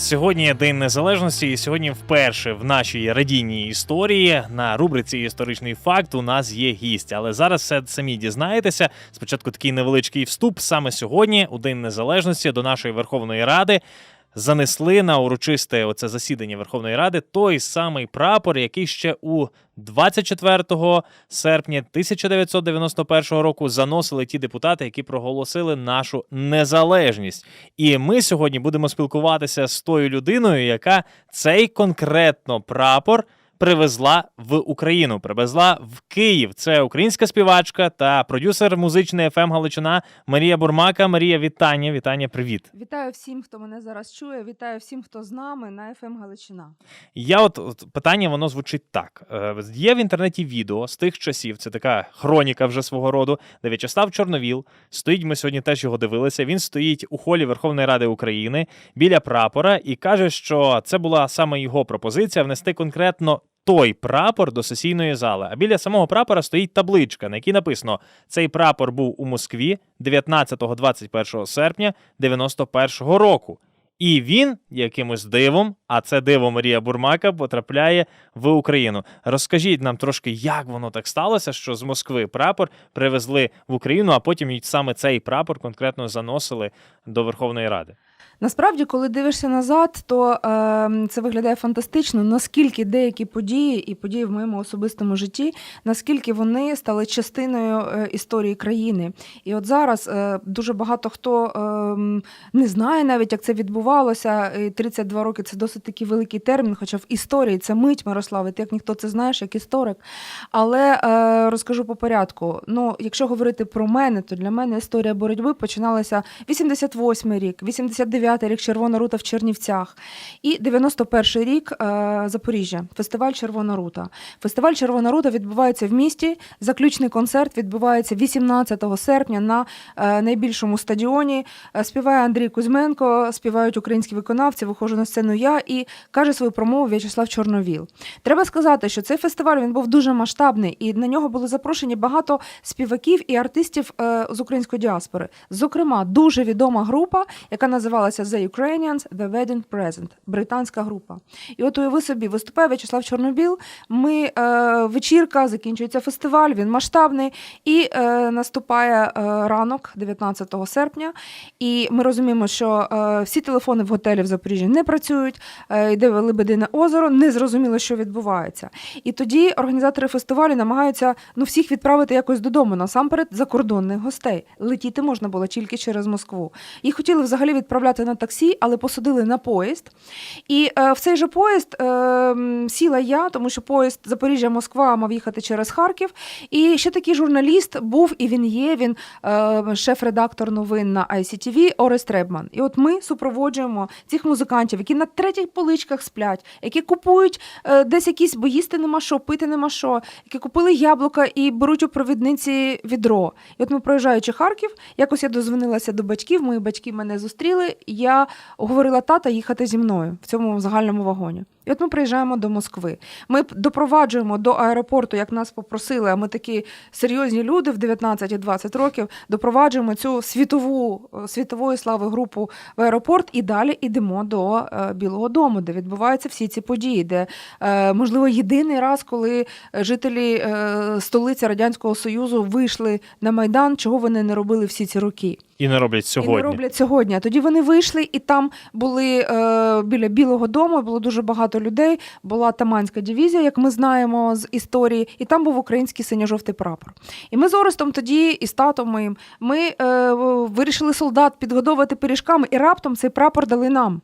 Сьогодні День Незалежності, і сьогодні вперше в нашій радійній історії на рубриці Історичний факт у нас є гість. Але зараз все самі дізнаєтеся. Спочатку такий невеличкий вступ. Саме сьогодні, у День Незалежності, до нашої Верховної Ради. Занесли на урочисте оце засідання Верховної Ради той самий прапор, який ще у 24 серпня 1991 року заносили ті депутати, які проголосили нашу незалежність. І ми сьогодні будемо спілкуватися з тою людиною, яка цей конкретно прапор привезла в Україну, привезла в Київ. Це українська співачка та продюсер музичної ФМ Галичина Марія Бурмака. Марія, вітання, вітання, привіт. Вітаю всім, хто мене зараз чує. Вітаю всім, хто з нами на ФМ Галичина. Я от, от питання воно звучить так: Е, є в інтернеті відео з тих часів. Це така хроніка вже свого роду, де В'ячеслав Чорновіл стоїть. Ми сьогодні теж його дивилися. Він стоїть у холі Верховної Ради України біля прапора і каже, що це була саме його пропозиція внести конкретно. Той прапор до сесійної зали. А біля самого прапора стоїть табличка, на якій написано: цей прапор був у Москві 19-21 серпня 91-го року. І він якимось дивом, а це диво Марія Бурмака, потрапляє в Україну. Розкажіть нам трошки, як воно так сталося, що з Москви прапор привезли в Україну, а потім саме цей прапор конкретно заносили до Верховної Ради. Насправді, коли дивишся назад, то е, це виглядає фантастично, наскільки деякі події і події в моєму особистому житті, наскільки вони стали частиною е, історії країни. І от зараз е, дуже багато хто е, не знає навіть, як це відбувалося. І 32 роки це досить такий великий термін, хоча в історії це мить, Мирославе, ти як ніхто це знаєш, як історик. Але е, розкажу по порядку. Ну, якщо говорити про мене, то для мене історія боротьби починалася 88 рік, 89 рік Червона рута в Чернівцях і 91 рік е, Запоріжжя, фестиваль Червона рута. Фестиваль Червона рута відбувається в місті. Заключний концерт відбувається 18 серпня на е, найбільшому стадіоні. Е, Співає Андрій Кузьменко, співають українські виконавці. Виходжу на сцену я і каже свою промову В'ячеслав Чорновіл. Треба сказати, що цей фестиваль він був дуже масштабний, і на нього були запрошені багато співаків і артистів з української діаспори. Зокрема, дуже відома група, яка називалася The Ukrainians The Wedding Present, британська група. І от уяви собі, виступає В'ячеслав Чорнобіл. Ми е, вечірка, закінчується фестиваль, він масштабний, і е, наступає е, ранок, 19 серпня. І ми розуміємо, що е, всі телефони в готелі в Запоріжжі не працюють, е, йде Лебедине озеро, не зрозуміло, що відбувається. І тоді організатори фестивалю намагаються ну, всіх відправити якось додому, насамперед закордонних гостей. Летіти можна було тільки через Москву. Їх хотіли взагалі відправляти на таксі, але посадили на поїзд. І е, в цей же поїзд е, сіла я, тому що поїзд Запоріжжя-Москва мав їхати через Харків. І ще такий журналіст був, і він є. Він е, шеф-редактор новин на ICTV Орест Ребман. І от ми супроводжуємо цих музикантів, які на третіх поличках сплять, які купують е, десь якісь, бо їсти нема що, пити нема що, які купили яблука і беруть у провідниці відро. І от ми проїжджаючи Харків, якось я дозвонилася до батьків, мої батьки мене зустріли. Я говорила тата їхати зі мною в цьому загальному вагоні. І от ми приїжджаємо до Москви. Ми допроваджуємо до аеропорту, як нас попросили. А ми такі серйозні люди в 19 і 20 років. Допроваджуємо цю світову е, світової слави групу в аеропорт і далі йдемо до е, Білого Дому, де відбуваються всі ці події, де е, можливо єдиний раз, коли жителі столиці радянського союзу вийшли на майдан, чого вони не робили всі ці роки. І не роблять І сьогодні. не роблять сьогодні. А тоді вони вийшли, і там були е, біля Білого Дому, було дуже багато людей. Була Таманська дивізія, як ми знаємо з історії, і там був український синьо-жовтий прапор. І ми з Орестом тоді, і з татом моїм, ми е, вирішили солдат підгодовувати пиріжками, і раптом цей прапор дали нам.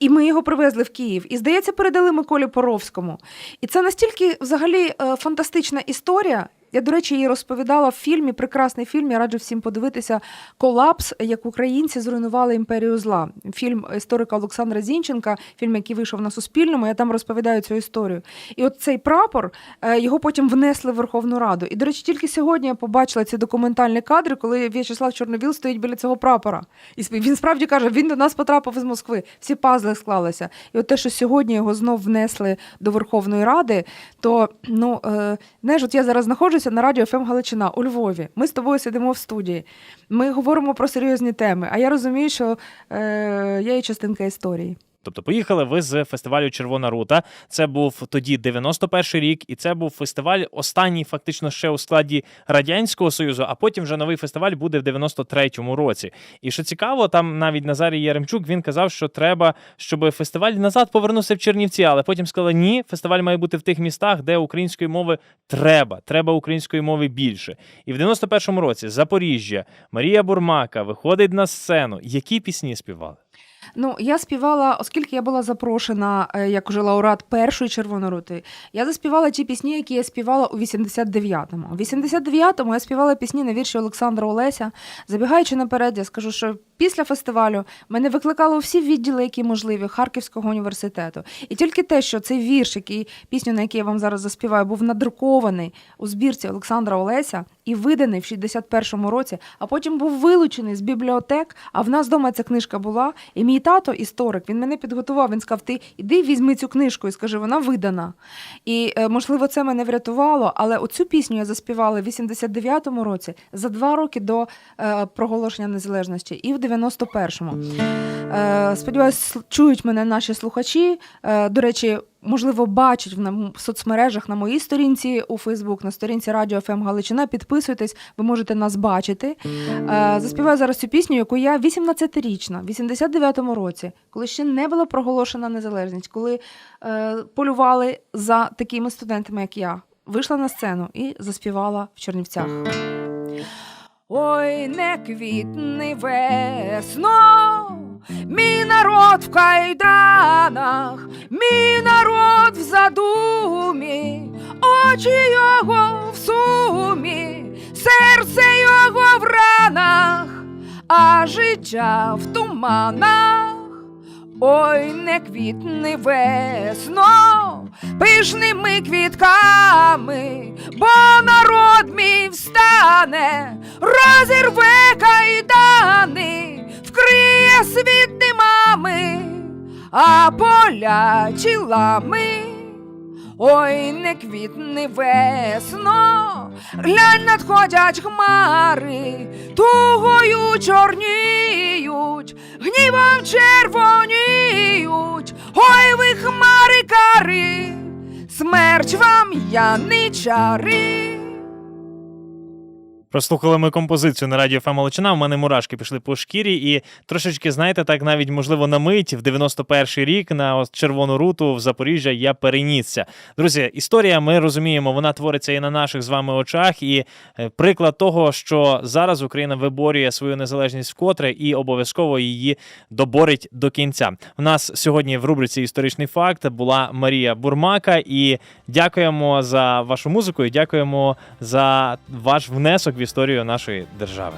І ми його привезли в Київ. І, здається, передали Миколі Поровському. І це настільки взагалі е, фантастична історія. Я, до речі, її розповідала в фільмі, прекрасний фільм. Я раджу всім подивитися Колапс, як українці зруйнували імперію зла. Фільм історика Олександра Зінченка, фільм, який вийшов на Суспільному. Я там розповідаю цю історію. І от цей прапор е, його потім внесли в Верховну Раду. І, до речі, тільки сьогодні я побачила ці документальні кадри, коли В'ячеслав Чорновіл стоїть біля цього прапора. І він справді каже, він до нас потрапив із Москви. Всі пазли склалися. І от те, що сьогодні його знов внесли до Верховної Ради, то ну е, знаєш, от я зараз знаходжуся знаходжуся на радіо ФМ Галичина у Львові. Ми з тобою сидимо в студії. Ми говоримо про серйозні теми. А я розумію, що е, я є частинка історії. Тобто поїхали ви з фестивалю Червона рута. Це був тоді 91-й рік, і це був фестиваль, останній фактично ще у складі Радянського Союзу, а потім вже новий фестиваль буде в 93-му році. І що цікаво, там навіть Назарій Яремчук він казав, що треба, щоб фестиваль назад повернувся в Чернівці, але потім сказали, ні, фестиваль має бути в тих містах, де української мови треба. Треба української мови більше. І в 91-му році Запоріжжя, Марія Бурмака виходить на сцену. Які пісні співали? Ну, я співала, оскільки я була запрошена е, як уже лауреат першої червонорути, я заспівала ті пісні, які я співала у 89-му. У 89-му я співала пісні на вірші Олександра Олеся. Забігаючи наперед, я скажу, що після фестивалю мене викликали всі відділи, які можливі Харківського університету. І тільки те, що цей вірш, який пісню, на який я вам зараз заспіваю, був надрукований у збірці Олександра Олеся і виданий в 61-му році, а потім був вилучений з бібліотек. А в нас вдома ця книжка була. І мій тато, історик, він мене підготував. Він сказав: Ти іди візьми цю книжку і скажи, вона видана. І е, можливо, це мене врятувало. Але оцю пісню я заспівала в 89-му році за два роки до е, проголошення незалежності, і в 91-му. Е, сподіваюсь, чують мене наші слухачі. До речі. Можливо, бачать в соцмережах на моїй сторінці у Фейсбук, на сторінці Радіо ФМ Галичина. Підписуйтесь, ви можете нас бачити. Е, заспіваю зараз цю пісню, яку я 18-річна, в 89-му році, коли ще не була проголошена незалежність, коли е, полювали за такими студентами, як я, вийшла на сцену і заспівала в Чернівцях. Ой, не квітни весно, мій народ в кайданах, мій народ в задумі, очі його в сумі, серце його в ранах, а життя в туманах. Ой, не квітни весно, пишними квітками, бо народ мій встане, розірве кайдани, а поля тілами. Ой, не квітни весно, глянь, надходять хмари, тугою чорніють, гнівом червоніють, ой, ви хмари кари, смерть вам яничари. Прослухали ми композицію на радіо «ФМ Молочина. У мене мурашки пішли по шкірі, і трошечки, знаєте, так навіть можливо на мить в 91-й рік на червону руту в Запоріжжя я перенісся. Друзі, історія, ми розуміємо, вона твориться і на наших з вами очах. І е, приклад того, що зараз Україна виборює свою незалежність вкотре і обов'язково її доборить до кінця. У нас сьогодні в рубриці Історичний факт була Марія Бурмака. І дякуємо за вашу музику і дякуємо за ваш внесок в історію нашої держави.